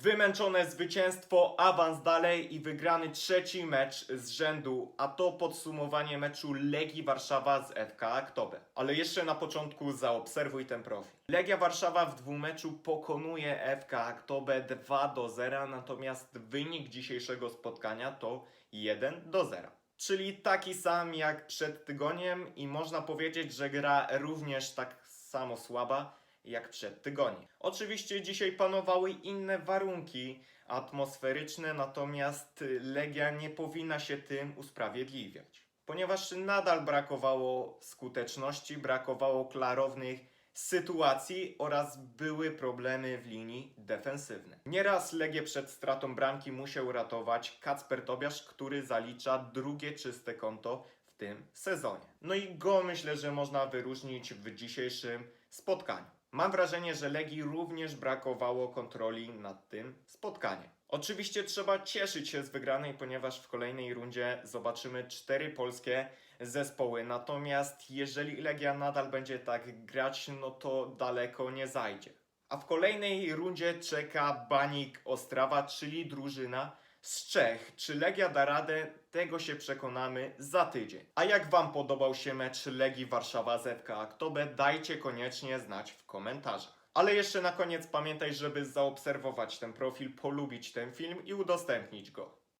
Wymęczone zwycięstwo, awans dalej i wygrany trzeci mecz z rzędu, a to podsumowanie meczu Legii Warszawa z FK Aktobe. Ale jeszcze na początku zaobserwuj ten profil. Legia Warszawa w dwumeczu pokonuje FK Aktobe 2 do 0, natomiast wynik dzisiejszego spotkania to 1 do 0. Czyli taki sam jak przed tygodniem i można powiedzieć, że gra również tak samo słaba jak przed tygodniem. Oczywiście dzisiaj panowały inne warunki atmosferyczne, natomiast Legia nie powinna się tym usprawiedliwiać. Ponieważ nadal brakowało skuteczności, brakowało klarownych sytuacji oraz były problemy w linii defensywnej. Nieraz Legię przed stratą bramki musiał ratować Kacper Tobiasz, który zalicza drugie czyste konto tym sezonie. No i go myślę, że można wyróżnić w dzisiejszym spotkaniu. Mam wrażenie, że Legii również brakowało kontroli nad tym spotkaniem. Oczywiście trzeba cieszyć się z wygranej, ponieważ w kolejnej rundzie zobaczymy cztery polskie zespoły. Natomiast jeżeli Legia nadal będzie tak grać, no to daleko nie zajdzie. A w kolejnej rundzie czeka Banik Ostrawa, czyli drużyna z Czech. Czy Legia da radę? Tego się przekonamy za tydzień. A jak Wam podobał się mecz Legii Warszawa z FK Aktobe? Dajcie koniecznie znać w komentarzach. Ale jeszcze na koniec pamiętaj, żeby zaobserwować ten profil, polubić ten film i udostępnić go.